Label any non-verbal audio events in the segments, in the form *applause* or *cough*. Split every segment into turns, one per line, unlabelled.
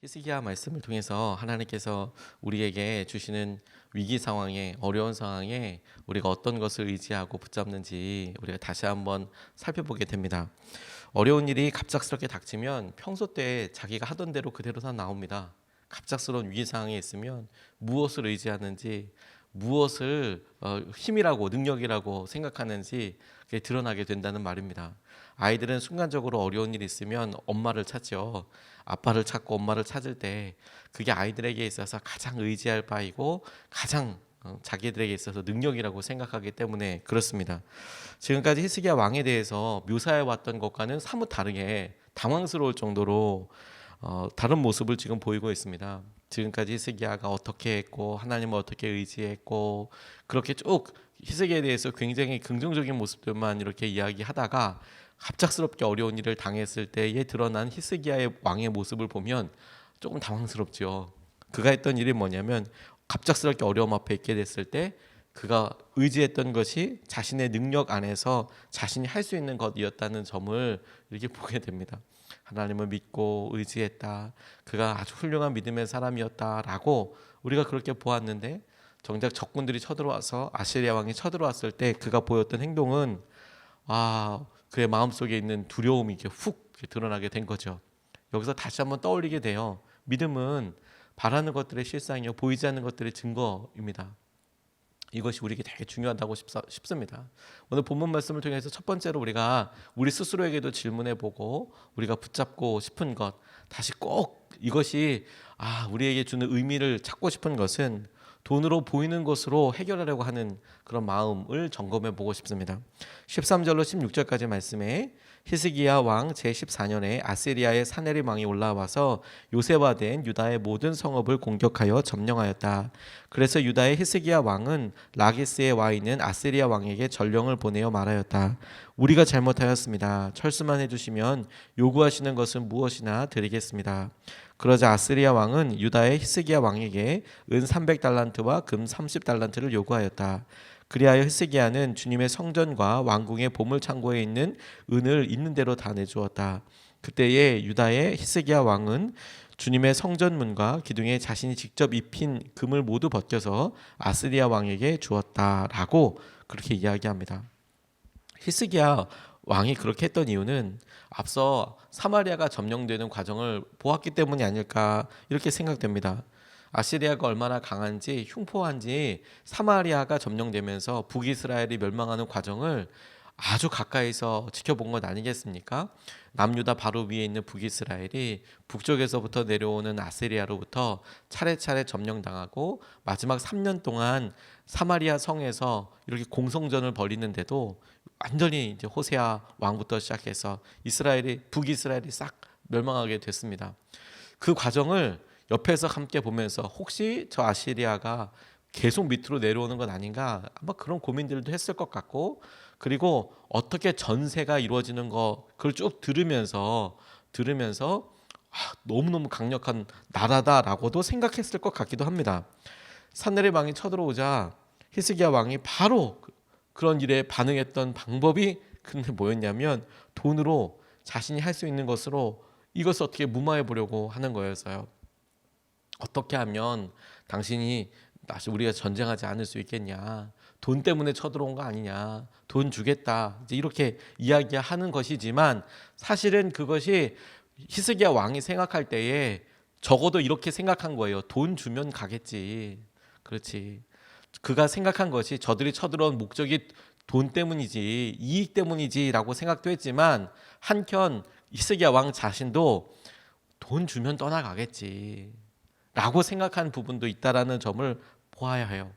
히스기야 말씀을 통해서 하나님께서 우리에게 주시는 위기 상황에 어려운 상황에 우리가 어떤 것을 의지하고 붙잡는지 우리가 다시 한번 살펴보게 됩니다. 어려운 일이 갑작스럽게 닥치면 평소 때 자기가 하던 대로 그대로 다 나옵니다. 갑작스러운 위기 상황에 있으면 무엇을 의지하는지 무엇을 어, 힘이라고 능력이라고 생각하는지 그게 드러나게 된다는 말입니다. 아이들은 순간적으로 어려운 일이 있으면 엄마를 찾죠. 아빠를 찾고 엄마를 찾을 때 그게 아이들에게 있어서 가장 의지할 바이고 가장 어, 자기들에게 있어서 능력이라고 생각하기 때문에 그렇습니다. 지금까지 히스기야 왕에 대해서 묘사해 왔던 것과는 사뭇 다르게 당황스러울 정도로 어, 다른 모습을 지금 보이고 있습니다. 지금까지 히스기야가 어떻게 했고 하나님을 어떻게 의지했고 그렇게 쭉 히스기야에 대해서 굉장히 긍정적인 모습들만 이렇게 이야기하다가 갑작스럽게 어려운 일을 당했을 때에 드러난 히스기야의 왕의 모습을 보면 조금 당황스럽죠. 그가 했던 일이 뭐냐면 갑작스럽게 어려움 앞에 있게 됐을 때 그가 의지했던 것이 자신의 능력 안에서 자신이 할 수 있는 것이었다는 점을 이렇게 *laughs* 보게 됩니다. 하나님을 믿고 의지했다. 그가 아주 훌륭한 믿음의 사람이었다라고 우리가 그렇게 보았는데 정작 적군들이 쳐들어와서 아시리아 왕이 쳐들어왔을 때 그가 보였던 행동은 아 그의 마음속에 있는 두려움이 이렇게 훅 드러나게 된 거죠. 여기서 다시 한번 떠올리게 돼요. 믿음은 바라는 것들의 실상이요 보이지 않는 것들의 증거입니다. 이것이 우리에게 되게 중요하다고 싶습니다. 오늘 본문 말씀을 통해서 첫 번째로 우리가 우리 스스로에게도 질문해 보고 우리가 붙잡고 싶은 것 다시 꼭 이것이 아 우리에게 주는 의미를 찾고 싶은 것은 돈으로 보이는 것으로 해결하려고 하는 그런 마음을 점검해 보고 싶습니다. 13절로 16절까지 말씀에 히스기야 왕 제14년에 아시리아의 사네립 왕이 올라와서 요새화된 유다의 모든 성읍을 공격하여 점령하였다. 그래서 유다의 히스기야 왕은 라기스에 와 있는 아시리아 왕에게 전령을 보내어 말하였다. 우리가 잘못하였습니다. 철수만 해주시면 요구하시는 것은 무엇이나 드리겠습니다. 그러자 아스리아 왕은 유다의 히스기야 왕에게 은 300달란트와 금 30달란트를 요구하였다. 그리하여 히스기야는 주님의 성전과 왕궁의 보물 창고에 있는 은을 있는 대로 다 내주었다. 그때에 유다의 히스기야 왕은 주님의 성전문과 기둥에 자신이 직접 입힌 금을 모두 벗겨서 아스리아 왕에게 주었다라고 그렇게 이야기합니다. 히스기야 왕이 그렇게 했던 이유는 앞서 사마리아가 점령되는 과정을 보았기 때문이 아닐까 이렇게 생각됩니다. 아시리아가 얼마나 강한지 흉포한지 사마리아가 점령되면서 북이스라엘이 멸망하는 과정을 아주 가까이서 지켜본 것 아니겠습니까? 남유다 바로 위에 있는 북이스라엘이 북쪽에서부터 내려오는 아시리아로부터 차례차례 점령당하고 마지막 3년 동안 사마리아 성에서 이렇게 공성전을 벌이는데도 완전히 이제 호세아 왕부터 시작해서 이스라엘이 북이스라엘이 싹 멸망하게 됐습니다. 그 과정을 옆에서 함께 보면서 혹시 저 아시리아가 계속 밑으로 내려오는 건 아닌가 아마 그런 고민들도 했을 것 같고 그리고 어떻게 전세가 이루어지는 거 그걸 쭉 들으면서 들으면서 아, 너무너무 강력한 나라다라고도 생각했을 것 같기도 합니다. 산네리 왕이 쳐들어오자 히스기야 왕이 바로 그런 일에 반응했던 방법이 근데 뭐였냐면 돈으로 자신이 할 수 있는 것으로 이것을 어떻게 무마해 보려고 하는 거였어요. 어떻게 하면 당신이 다시 우리가 전쟁하지 않을 수 있겠냐? 돈 때문에 쳐들어온 거 아니냐? 돈 주겠다. 이제 이렇게 이야기하는 것이지만 사실은 그것이 히스기야 왕이 생각할 때에 적어도 이렇게 생각한 거예요. 돈 주면 가겠지. 그렇지. 그가 생각한 것이 저들이 쳐들어온 목적이 돈 때문이지 이익 때문이지라고 생각도 했지만 한편 히스기야 왕 자신도 돈 주면 떠나가겠지. 라고 생각한 부분도 있다라는 점을 보아야 해요.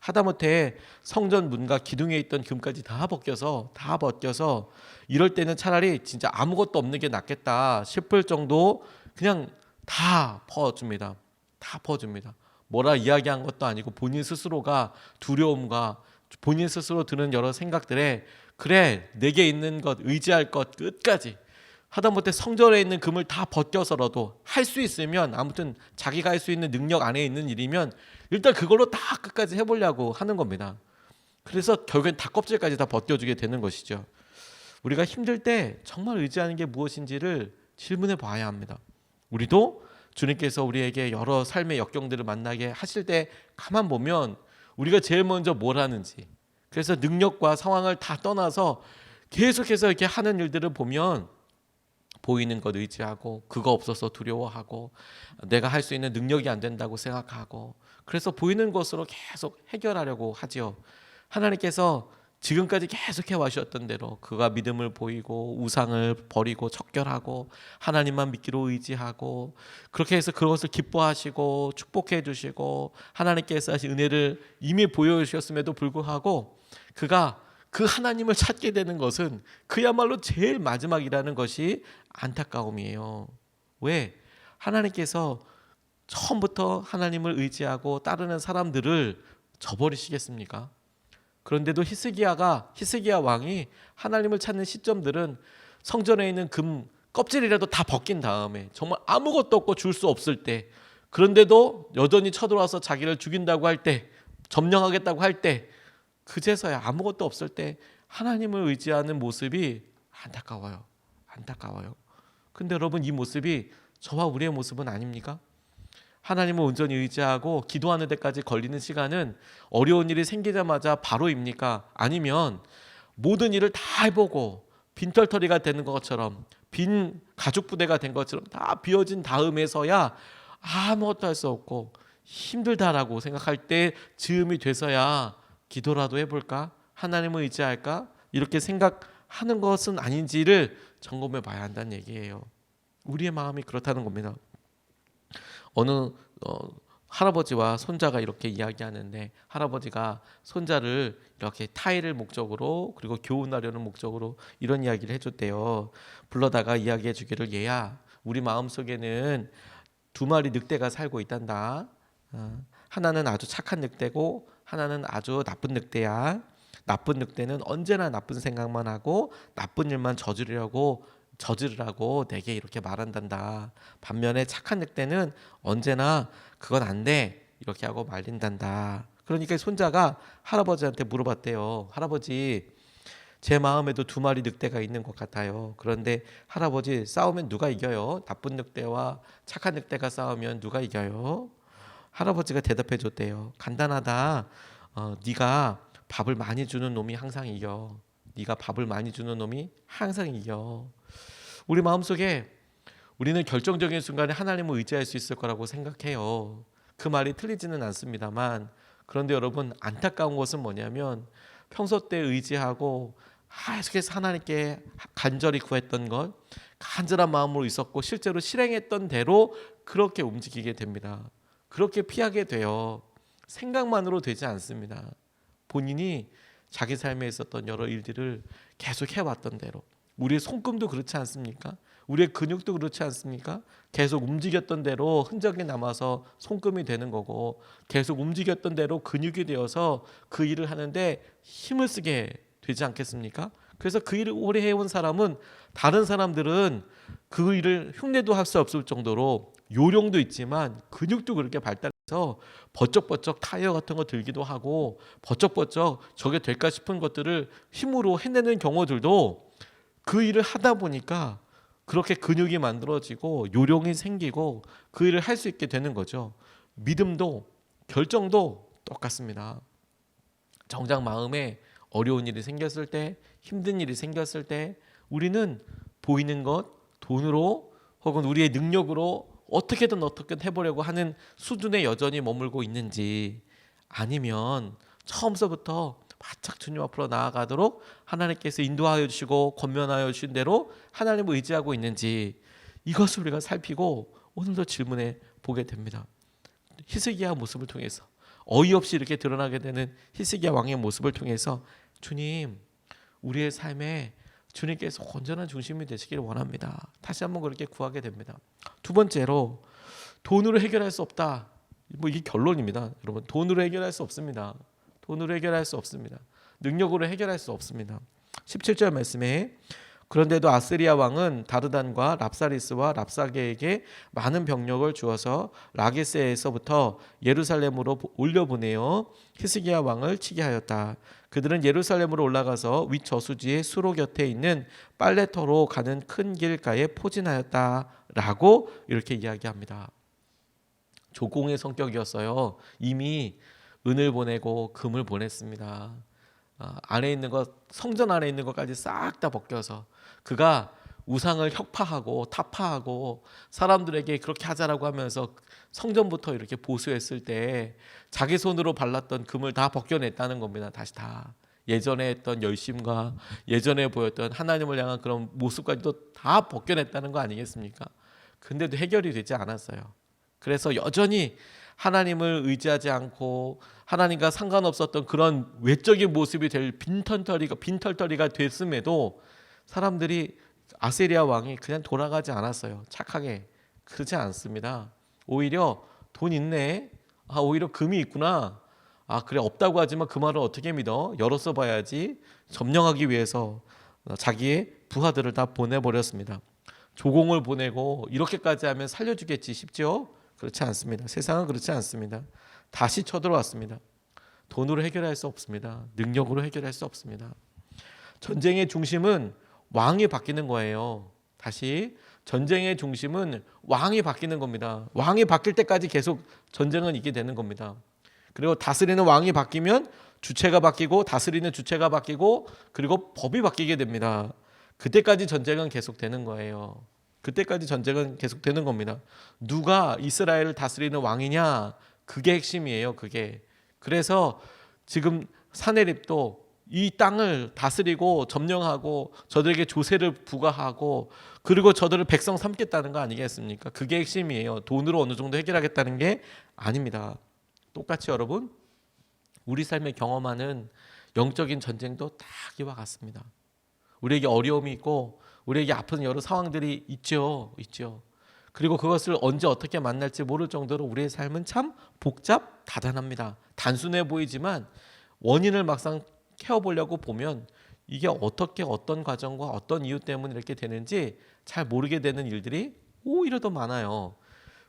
하다못해 성전 문과 기둥에 있던 금까지 다 벗겨서 다 벗겨서 이럴 때는 차라리 진짜 아무것도 없는 게 낫겠다 싶을 정도 그냥 다 퍼줍니다. 다 퍼줍니다. 뭐라 이야기한 것도 아니고 본인 스스로가 두려움과 본인 스스로 드는 여러 생각들에 그래 내게 있는 것 의지할 것 끝까지 하다못해 성전에 있는 금을 다 벗겨서라도 할 수 있으면 아무튼 자기가 할 수 있는 능력 안에 있는 일이면 일단 그걸로 다 끝까지 해보려고 하는 겁니다. 그래서 결국엔 다 껍질까지 다 벗겨주게 되는 것이죠. 우리가 힘들 때 정말 의지하는 게 무엇인지를 질문해 봐야 합니다. 우리도 주님께서 우리에게 여러 삶의 역경들을 만나게 하실 때 가만 보면 우리가 제일 먼저 뭘 하는지 그래서 능력과 상황을 다 떠나서 계속해서 이렇게 하는 일들을 보면 보이는 것 의지하고 그거 없어서 두려워하고 내가 할 수 있는 능력이 안 된다고 생각하고 그래서 보이는 것으로 계속 해결하려고 하지요. 하나님께서 지금까지 계속해 와셨던 대로 그가 믿음을 보이고 우상을 버리고 척결하고 하나님만 믿기로 의지하고 그렇게 해서 그것을 기뻐하시고 축복해 주시고 하나님께서 은혜를 이미 보여주셨음에도 불구하고 그가 그 하나님을 찾게 되는 것은 그야말로 제일 마지막이라는 것이 안타까움이에요. 왜? 하나님께서 처음부터 하나님을 의지하고 따르는 사람들을 저버리시겠습니까? 그런데도 히스기야가 히스기야 왕이 하나님을 찾는 시점들은 성전에 있는 금 껍질이라도 다 벗긴 다음에 정말 아무것도 없고 줄 수 없을 때 그런데도 여전히 쳐들어와서 자기를 죽인다고 할 때 점령하겠다고 할때 그제서야 아무것도 없을 때 하나님을 의지하는 모습이 안타까워요. 안타까워요. 근데 여러분 이 모습이 저와 우리의 모습은 아닙니까? 하나님을 온전히 의지하고 기도하는 데까지 걸리는 시간은 어려운 일이 생기자마자 바로입니까? 아니면 모든 일을 다 해보고 빈털터리가 되는 것처럼 빈 가죽 부대가 된 것처럼 다 비워진 다음에서야 아무것도 할 수 없고 힘들다라고 생각할 때 즈음이 돼서야 기도라도 해볼까? 하나님을 의지할까? 이렇게 생각하는 것은 아닌지를 점검해 봐야 한다는 얘기예요. 우리의 마음이 그렇다는 겁니다. 어느 어, 할아버지와 손자가 이렇게 이야기하는데 할아버지가 손자를 이렇게 타일을 목적으로 그리고 교훈하려는 목적으로 이런 이야기를 해줬대요. 불러다가 이야기해 주기를 얘야 우리 마음 속에는 두 마리 늑대가 살고 있단다. 어, 하나는 아주 착한 늑대고 하나는 아주 나쁜 늑대야. 나쁜 늑대는 언제나 나쁜 생각만 하고 나쁜 일만 저지르려고 저지르라고 내게 이렇게 말한단다. 반면에 착한 늑대는 언제나 그건 안 돼. 이렇게 하고 말린단다. 그러니까 손자가 할아버지한테 물어봤대요. 할아버지, 제 마음에도 두 마리 늑대가 있는 것 같아요. 그런데 할아버지 싸우면 누가 이겨요? 나쁜 늑대와 착한 늑대가 싸우면 누가 이겨요? 할아버지가 대답해 줬대요. 간단하다. 어, 네가 밥을 많이 주는 놈이 항상 이겨. 네가 밥을 많이 주는 놈이 항상 이겨. 우리 마음속에 우리는 결정적인 순간에 하나님을 의지할 수 있을 거라고 생각해요. 그 말이 틀리지는 않습니다만 그런데 여러분 안타까운 것은 뭐냐면 평소 때 의지하고 계속해서 하나님께 간절히 구했던 것 간절한 마음으로 있었고 실제로 실행했던 대로 그렇게 움직이게 됩니다. 그렇게 피하게 돼요. 생각만으로 되지 않습니다. 본인이 자기 삶에 있었던 여러 일들을 계속 해왔던 대로 우리의 손금도 그렇지 않습니까? 우리의 근육도 그렇지 않습니까? 계속 움직였던 대로 흔적이 남아서 손금이 되는 거고 계속 움직였던 대로 근육이 되어서 그 일을 하는데 힘을 쓰게 되지 않겠습니까? 그래서 그 일을 오래 해온 사람은 다른 사람들은 그 일을 흉내도 할 수 없을 정도로 요령도 있지만 근육도 그렇게 발달해서 버쩍버쩍 타이어 같은 거 들기도 하고 버쩍버쩍 저게 될까 싶은 것들을 힘으로 해내는 경우들도 그 일을 하다 보니까 그렇게 근육이 만들어지고 요령이 생기고 그 일을 할 수 있게 되는 거죠. 믿음도 결정도 똑같습니다. 정작 마음에 어려운 일이 생겼을 때, 힘든 일이 생겼을 때 우리는 보이는 것, 돈으로 혹은 우리의 능력으로 어떻게든 어떻게든 해보려고 하는 수준에 여전히 머물고 있는지 아니면 처음서부터 바짝 주님 앞으로 나아가도록 하나님께서 인도하여 주시고 권면하여 주신 대로 하나님을 의지하고 있는지 이것을 우리가 살피고 오늘도 질문해 보게 됩니다. 히스기야 모습을 통해서 어이없이 이렇게 드러나게 되는 히스기야 왕의 모습을 통해서 주님 우리의 삶에 주님께서 온전한 중심이 되시기를 원합니다. 다시 한번 그렇게 구하게 됩니다. 두 번째로 돈으로 해결할 수 없다. 뭐 이게 결론입니다. 여러분 돈으로 해결할 수 없습니다. 돈으로 해결할 수 없습니다. 능력으로 해결할 수 없습니다. 17절 말씀에 그런데도 아스리아 왕은 다르단과 랍사리스와 랍사게에게 많은 병력을 주어서 라게스에서부터 예루살렘으로 올려보내어 히스기야 왕을 치게 하였다. 그들은 예루살렘으로 올라가서 윗 저수지의 수로 곁에 있는 빨래터로 가는 큰 길가에 포진하였다라고 이렇게 이야기합니다. 조공의 성격이었어요. 이미 은을 보내고 금을 보냈습니다. 아, 안에 있는 것 성전 안에 있는 것까지 싹 다 벗겨서 그가 우상을 혁파하고 타파하고 사람들에게 그렇게 하자라고 하면서 성전부터 이렇게 보수했을 때 자기 손으로 발랐던 금을 다 벗겨냈다는 겁니다. 다시 다 예전에 했던 열심과 예전에 보였던 하나님을 향한 그런 모습까지도 다 벗겨냈다는 거 아니겠습니까? 근데도 해결이 되지 않았어요. 그래서 여전히 하나님을 의지하지 않고 하나님과 상관없었던 그런 외적인 모습이 될 빈털터리가 빈털터리가 됐음에도 사람들이 아세리아 왕이 그냥 돌아가지 않았어요. 착하게 그렇지 않습니다. 오히려 돈 있네. 아 오히려 금이 있구나. 아 그래 없다고 하지만 그 말을 어떻게 믿어? 열어서 봐야지. 점령하기 위해서 자기의 부하들을 다 보내버렸습니다. 조공을 보내고 이렇게까지 하면 살려주겠지 싶죠? 그렇지 않습니다. 세상은 그렇지 않습니다. 다시 쳐들어왔습니다. 돈으로 해결할 수 없습니다. 능력으로 해결할 수 없습니다. 전쟁의 중심은 왕이 바뀌는 거예요. 다시 전쟁의 중심은 왕이 바뀌는 겁니다. 왕이 바뀔 때까지 계속 전쟁은 있게 되는 겁니다. 그리고 다스리는 왕이 바뀌면 주체가 바뀌고 다스리는 주체가 바뀌고 그리고 법이 바뀌게 됩니다. 그때까지 전쟁은 계속되는 거예요. 그때까지 전쟁은 계속되는 겁니다. 누가 이스라엘을 다스리는 왕이냐? 그게 핵심이에요. 그게. 그래서 지금 사내립도 이 땅을 다스리고 점령하고 저들에게 조세를 부과하고 그리고 저들을 백성 삼겠다는 거 아니겠습니까? 그게 핵심이에요. 돈으로 어느 정도 해결하겠다는 게 아닙니다. 똑같이 여러분 우리 삶에 경험하는 영적인 전쟁도 다 이와 같습니다. 우리에게 어려움이 있고 우리에게 아픈 여러 상황들이 있죠. 있죠. 그리고 그것을 언제 어떻게 만날지 모를 정도로 우리의 삶은 참 복잡 다단합니다. 단순해 보이지만 원인을 막상 캐어보려고 보면 이게 어떻게 어떤 과정과 어떤 이유 때문에 이렇게 되는지 잘 모르게 되는 일들이 오히려 더 많아요.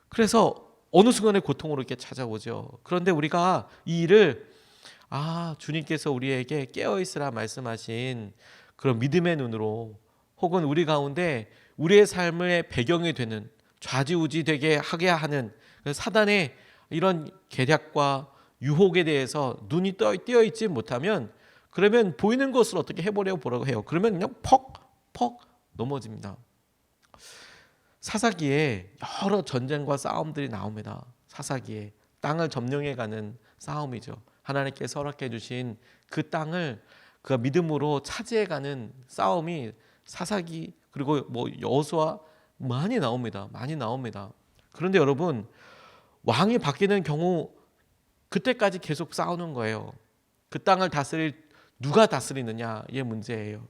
그래서 어느 순간에 고통으로 이렇게 찾아오죠. 그런데 우리가 이 일을 아 주님께서 우리에게 깨어 있으라 말씀하신 그런 믿음의 눈으로 혹은 우리 가운데 우리의 삶의 배경이 되는 좌지우지 되게 하게 하는 그 사단의 이런 계략과 유혹에 대해서 눈이 띄어 있지 못하면 그러면 보이는 것을 어떻게 해보려고 보라고 해요. 그러면 그냥 퍽 퍽 넘어집니다. 사사기에 여러 전쟁과 싸움들이 나옵니다. 사사기에 땅을 점령해가는 싸움이죠. 하나님께서 허락해 주신 그 땅을 그 믿음으로 차지해가는 싸움이 사사기 그리고 뭐 여호수아 많이 나옵니다. 많이 나옵니다. 그런데 여러분 왕이 바뀌는 경우 그때까지 계속 싸우는 거예요. 그 땅을 다스릴 누가 다스리느냐의 문제예요.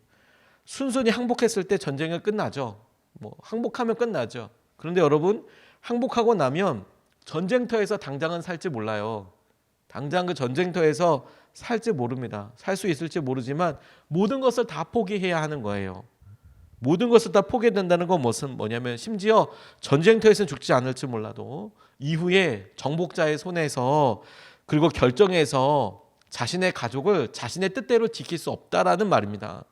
순순히 항복했을 때 전쟁은 끝나죠. 뭐 항복하면 끝나죠. 그런데 여러분 항복하고 나면 전쟁터에서 당장은 살지 몰라요. 당장 그 전쟁터에서 살지 모릅니다. 살 수 있을지 모르지만 모든 것을 다 포기해야 하는 거예요. 모든 것을 다 포기된다는 건 무슨 뭐냐면 심지어 전쟁터에서는 죽지 않을지 몰라도 이후에 정복자의 손에서 그리고 결정해서 자신의 가족을 자신의 뜻대로 지킬 수 없다라는 말입니다.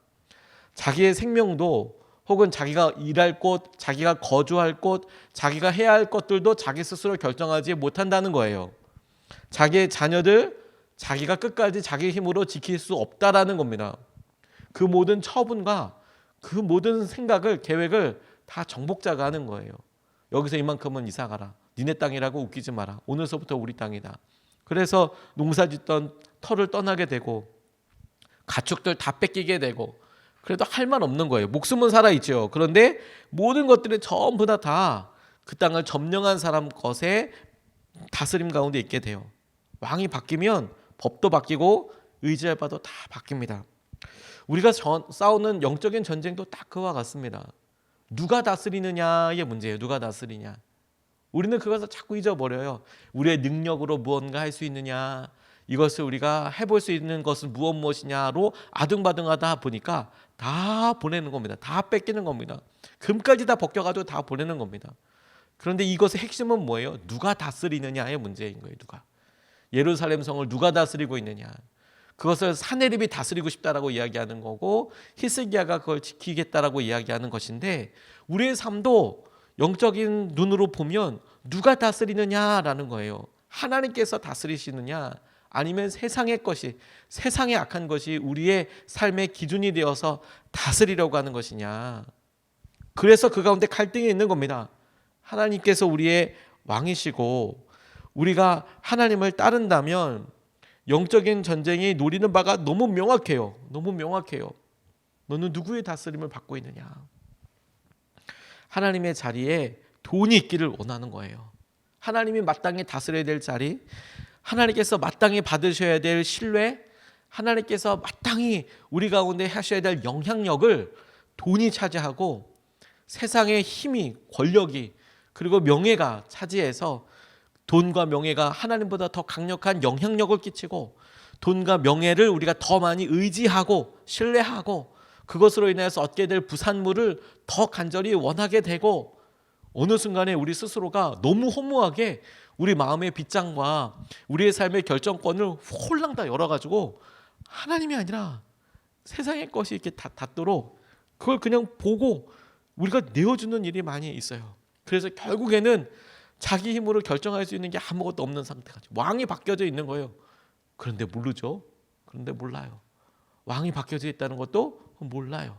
자기의 생명도 혹은 자기가 일할 곳, 자기가 거주할 곳, 자기가 해야 할 것들도 자기 스스로 결정하지 못한다는 거예요. 자기의 자녀들 자기가 끝까지 자기 힘으로 지킬 수 없다라는 겁니다. 그 모든 처분과 그 모든 생각을 계획을 다 정복자가 하는 거예요. 여기서 이만큼은 이사 가라. 니네 땅이라고 웃기지 마라. 오늘서부터 우리 땅이다. 그래서 농사 짓던 터를 떠나게 되고 가축들 다 뺏기게 되고 그래도 할 말 없는 거예요. 목숨은 살아 있죠. 그런데 모든 것들이 전부 다 다 그 땅을 점령한 사람 것에 다스림 가운데 있게 돼요. 왕이 바뀌면 법도 바뀌고 의지할 바도 다 바뀝니다. 우리가 전, 싸우는 영적인 전쟁도 딱 그와 같습니다. 누가 다스리느냐의 문제예요. 누가 다스리냐. 우리는 그것을 자꾸 잊어버려요. 우리의 능력으로 무언가 할 수 있느냐, 이것을 우리가 해볼 수 있는 것은 무엇 무엇이냐로 아등바등하다 보니까 다 보내는 겁니다. 다 뺏기는 겁니다. 금까지 다 벗겨가지고 다 보내는 겁니다. 그런데 이것의 핵심은 뭐예요? 누가 다스리느냐의 문제인 거예요. 누가 예루살렘 성을 누가 다스리고 있느냐. 그것을 사내립이 다스리고 싶다라고 이야기하는 거고 히스기야가 그걸 지키겠다라고 이야기하는 것인데 우리의 삶도 영적인 눈으로 보면 누가 다스리느냐라는 거예요. 하나님께서 다스리시느냐 아니면 세상의 것이 세상의 악한 것이 우리의 삶의 기준이 되어서 다스리려고 하는 것이냐. 그래서 그 가운데 갈등이 있는 겁니다. 하나님께서 우리의 왕이시고 우리가 하나님을 따른다면 영적인 전쟁이 노리는 바가 너무 명확해요. 너무 명확해요. 너는 누구의 다스림을 받고 있느냐? 하나님의 자리에 돈이 있기를 원하는 거예요. 하나님이 마땅히 다스려야 될 자리, 하나님께서 마땅히 받으셔야 될 신뢰, 하나님께서 마땅히 우리 가운데 하셔야 될 영향력을 돈이 차지하고 세상의 힘이, 권력이, 그리고 명예가 차지해서 돈과 명예가 하나님보다 더 강력한 영향력을 끼치고 돈과 명예를 우리가 더 많이 의지하고 신뢰하고 그것으로 인해서 얻게 될 부산물을 더 간절히 원하게 되고 어느 순간에 우리 스스로가 너무 허무하게 우리 마음의 빗장과 우리의 삶의 결정권을 홀랑 다 열어가지고 하나님이 아니라 세상의 것이 이렇게 다 닿도록 그걸 그냥 보고 우리가 내어주는 일이 많이 있어요. 그래서 결국에는 자기 힘으로 결정할 수 있는 게 아무것도 없는 상태가 왕이 바뀌어져 있는 거예요. 그런데 모르죠. 그런데 몰라요. 왕이 바뀌어져 있다는 것도 몰라요.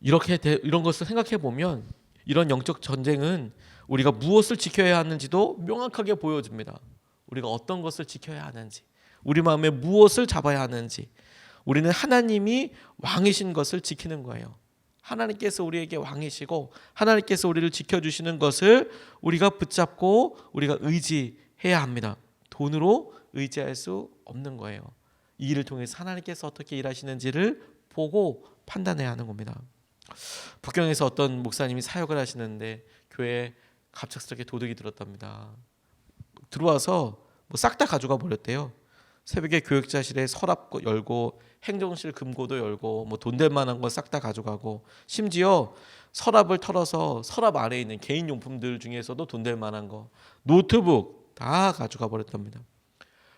이렇게 되, 이런 것을 생각해 보면 이런 영적 전쟁은 우리가 무엇을 지켜야 하는지도 명확하게 보여줍니다. 우리가 어떤 것을 지켜야 하는지, 우리 마음에 무엇을 잡아야 하는지, 우리는 하나님이 왕이신 것을 지키는 거예요. 하나님께서 우리에게 왕이시고 하나님께서 우리를 지켜 주시는 것을 우리가 붙잡고 우리가 의지해야 합니다. 돈으로 의지할 수 없는 거예요. 이 일을 통해서 하나님께서 어떻게 일하시는지를 보고 판단해야 하는 겁니다. 북경에서 어떤 목사님이 사역을 하시는데 교회에 갑작스럽게 도둑이 들었답니다. 들어와서 뭐 싹 다 가져가 버렸대요. 새벽에 교육자실에 서랍 열고 행정실 금고도 열고 뭐 돈 될 만한 건 싹 다 가져가고 심지어 서랍을 털어서 서랍 안에 있는 개인 용품들 중에서도 돈 될 만한 거 노트북 다 가져가 버렸답니다.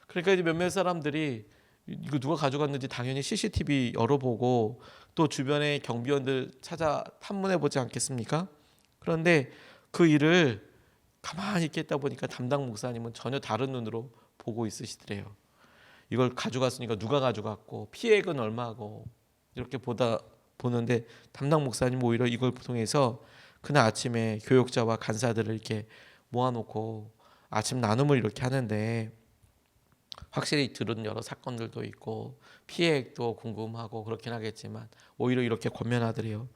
그러니까 이제 몇몇 사람들이 이거 누가 가져갔는지 당연히 CCTV 열어보고 또 주변에 경비원들 찾아 탐문해 보지 않겠습니까? 그런데 그 일을 가만히 있겠다 보니까 담당 목사님은 전혀 다른 눈으로 보고 있으시더래요. 이걸 가져갔으니까 누가 가져갔고 피해액은 얼마고 이렇게 보다 보는데 담당 목사님 오히려 이걸 통해서 그날 아침에 교육자와 간사들을 이렇게 모아놓고 아침 나눔을 이렇게 하는데 확실히 들은 여러 사건들도 있고 피해액도 궁금하고 그렇긴 하겠지만 오히려 이렇게 권면하더래요.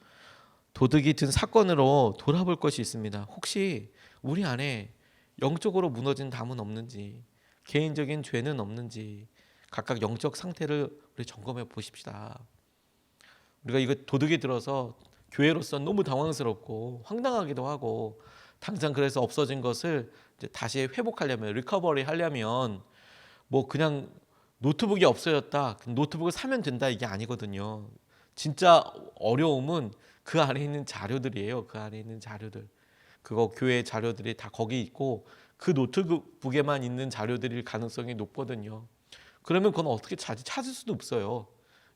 도둑이 든 사건으로 돌아볼 것이 있습니다. 혹시 우리 안에 영적으로 무너진 담은 없는지 개인적인 죄는 없는지 각각 영적 상태를 우리 점검해 보십시다. 우리가 이거 도둑이 들어서 교회로서 너무 당황스럽고 황당하기도 하고 당장 그래서 없어진 것을 다시 회복하려면 리커버리 하려면 뭐 그냥 노트북이 없어졌다. 노트북을 사면 된다 이게 아니거든요. 진짜 어려움은 그 안에 있는 자료들이에요. 그 안에 있는 자료들. 그거 교회 자료들이 다 거기 있고 그 노트북에만 있는 자료들일 가능성이 높거든요. 그러면 그건 어떻게 찾, 찾을 수도 없어요.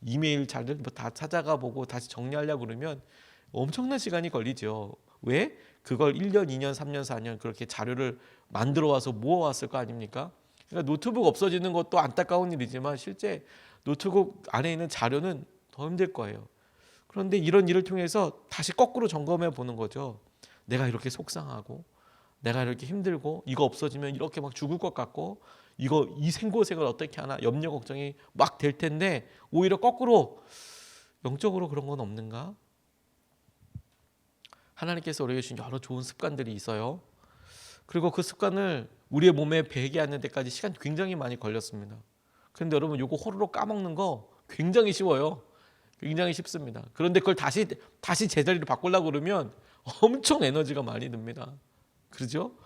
이메일 자료 뭐다 찾아가 보고 다시 정리하려고 그러면 엄청난 시간이 걸리죠. 왜? 그걸 1년, 2년, 3년, 4년 그렇게 자료를 만들어 와서 모아 왔을 거 아닙니까? 그러니까 노트북 없어지는 것도 안타까운 일이지만 실제 노트북 안에 있는 자료는 더 힘들 거예요. 그런데 이런 일을 통해서 다시 거꾸로 점검해 보는 거죠. 내가 이렇게 속상하고 내가 이렇게 힘들고 이거 없어지면 이렇게 막 죽을 것 같고 이거 이 생고생을 어떻게 하나 염려 걱정이 막 될 텐데 오히려 거꾸로 영적으로 그런 건 없는가? 하나님께서 우리에게 주신 여러 좋은 습관들이 있어요. 그리고 그 습관을 우리의 몸에 배게 하는 데까지 시간 굉장히 많이 걸렸습니다. 그런데 여러분 요거 호로록 까먹는 거 굉장히 쉬워요. 굉장히 쉽습니다. 그런데 그걸 다시 다시 제자리로 바꾸려고 그러면 엄청 에너지가 많이 듭니다. 그렇죠?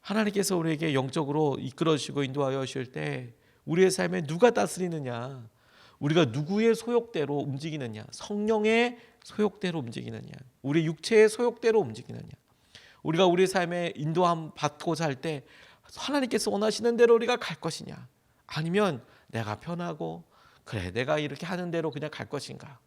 하나님께서 우리에게 영적으로 이끌어 주시고 인도하여 주실 때 우리의 삶에 누가 다스리느냐? 우리가 누구의 소욕대로 움직이느냐? 성령의 소욕대로 움직이느냐? 우리 육체의 소욕대로 움직이느냐? 우리가 우리 삶에 인도함 받고자 할 때 하나님께서 원하시는 대로 우리가 갈 것이냐? 아니면 내가 편하고 그래 내가 이렇게 하는 대로 그냥 갈 것인가?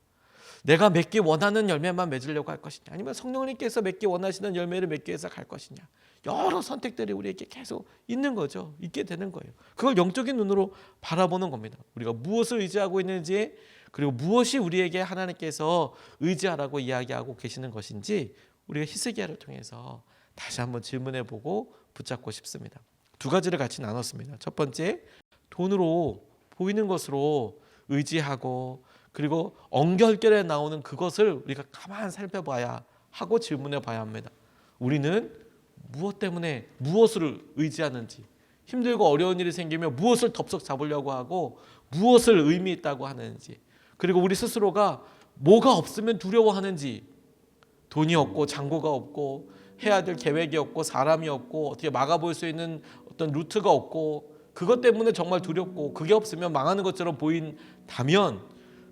내가 맺기 원하는 열매만 맺으려고 할 것이냐? 아니면 성령님께서 맺기 원하시는 열매를 맺기 위해서 갈 것이냐? 여러 선택들이 우리에게 계속 있는 거죠. 있게 되는 거예요. 그걸 영적인 눈으로 바라보는 겁니다. 우리가 무엇을 의지하고 있는지 그리고 무엇이 우리에게 하나님께서 의지하라고 이야기하고 계시는 것인지 우리가 히스기야를 통해서 다시 한번 질문해 보고 붙잡고 싶습니다 두 가지를 같이 나눴습니다 첫 번째 돈으로 보이는 것으로 의지하고 그리고 엉결결에 나오는 그것을 우리가 가만 살펴봐야 하고 질문해 봐야 합니다. 우리는 무엇 때문에 무엇을 의지하는지 힘들고 어려운 일이 생기면 무엇을 덥석 잡으려고 하고 무엇을 의미 있다고 하는지 그리고 우리 스스로가 뭐가 없으면 두려워하는지 돈이 없고 장고가 없고 해야 될 계획이 없고 사람이 없고 어떻게 막아볼 수 있는 어떤 루트가 없고 그것 때문에 정말 두렵고 그게 없으면 망하는 것처럼 보인다면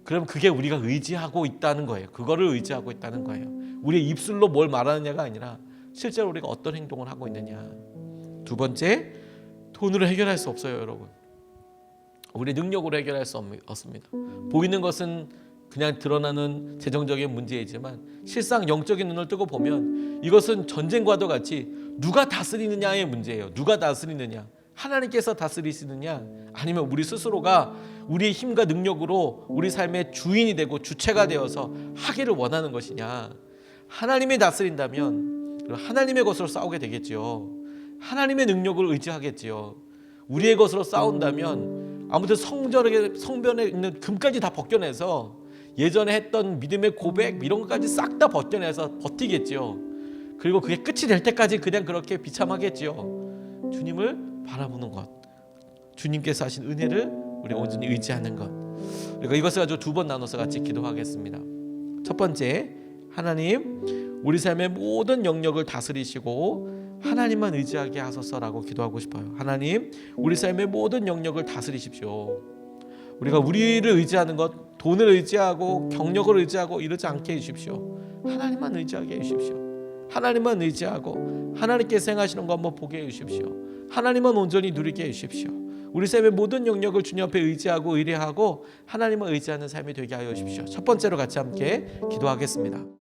그럼 그게 우리가 의지하고 있다는 거예요. 그거를 의지하고 있다는 거예요. 우리의 입술로 뭘 말하느냐가 아니라 실제로 우리가 어떤 행동을 하고 있느냐. 두 번째, 돈으로 해결할 수 없어요, 여러분. 우리 능력으로 해결할 수 없- 없습니다. 보이는 것은 그냥 드러나는 재정적인 문제이지만 실상 영적인 눈을 뜨고 보면 이것은 전쟁과도 같이 누가 다스리느냐의 문제예요. 누가 다스리느냐. 하나님께서 다스리시느냐 아니면 우리 스스로가 우리의 힘과 능력으로 우리 삶의 주인이 되고 주체가 되어서 하기를 원하는 것이냐 하나님이 다스린다면 하나님의 것으로 싸우게 되겠지요 하나님의 능력을 의지하겠지요 우리의 것으로 싸운다면 아무튼 성전에 성변에 있는 금까지 다 벗겨내서 예전에 했던 믿음의 고백 이런 것까지 싹다 벗겨내서 버티겠지요 그리고 그게 끝이 될 때까지 그냥 그렇게 비참하겠지요 주님을 바라보는 것, 주님께서 하신 은혜를 우리 온전히 의지하는 것. 그러니까 이것을 가지고 두 번 나눠서 같이 기도하겠습니다. 첫 번째, 하나님, 우리 삶의 모든 영역을 다스리시고 하나님만 의지하게 하소서라고 기도하고 싶어요. 하나님, 우리 삶의 모든 영역을 다스리십시오. 우리가 우리를 의지하는 것, 돈을 의지하고 경력을 의지하고 이러지 않게 해주십시오. 하나님만 의지하게 해주십시오. 하나님만 의지하고 하나님께서 행하시는 거 한번 보게 해주십시오. 하나님만 온전히 누리게 해주십시오. 우리 삶의 모든 영역을 주님 앞에 의지하고 의뢰하고 하나님을 의지하는 삶이 되게 하여 주십시오. 첫 번째로 같이 함께 기도하겠습니다.